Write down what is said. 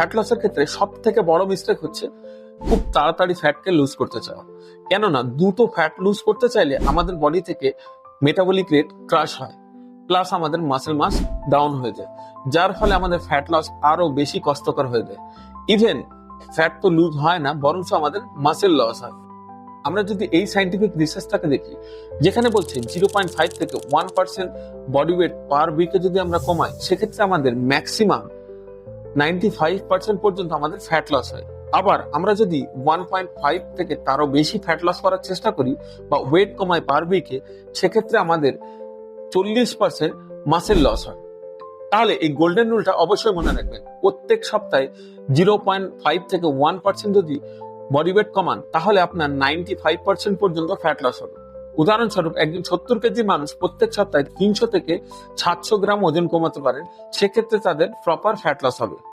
Fat লসের ক্ষেত্রে সব থেকে বড় মিস্টেক হচ্ছে খুব তাড়াতাড়ি ফ্যাটকে লুজ করতে চাওয়া। কেননা দ্রুত ফ্যাট লুজ করতে চাইলে আমাদের বডি থেকে মেটাবলিক রেট ক্রাশ হয় প্লাস আমাদের মাসেল মাস ডাউন হয়ে যায়, যার ফলে আমাদের ফ্যাট লস আরও বেশি কষ্টকর হয়ে যায়। ইভেন ফ্যাট তো লুজ হয় না, বরঞ্চ আমাদের মাসেল লস হয়। আমরা যদি এই সাইন্টিফিক রিসার্চটাকে দেখি, যেখানে বলছে জিরো পয়েন্ট ফাইভ থেকে one percent body weight per উইকে যদি আমরা কমাই, সেক্ষেত্রে আমাদের ম্যাক্সিমাম নাইনটি ফাইভ পার্সেন্ট পর্যন্ত আমাদের ফ্যাট লস হয়। আবার আমরা যদি ওয়ান পয়েন্ট ফাইভ থেকে তারও বেশি ফ্যাট লস করার চেষ্টা করি বা ওয়েট কমাই পার উইকে সেক্ষেত্রে আমাদের চল্লিশ পার্সেন্ট মাসেল লস হয়। তাহলে এই গোল্ডেন রুলটা অবশ্যই মনে রাখবেন। প্রত্যেক সপ্তাহে জিরো পয়েন্ট ফাইভ থেকে ওয়ান পার্সেন্ট যদি বডি ওয়েট কমান, তাহলে আপনার নাইনটি ফাইভ পার্সেন্ট পর্যন্ত ফ্যাট লস হবে। উদাহরণস্বরূপ, একজন সত্তর কেজি মানুষ প্রত্যেক সপ্তাহে তিনশো থেকে সাতশো গ্রাম ওজন কমাতে পারেন, সেক্ষেত্রে তাদের প্রপার ফ্যাট লস হবে।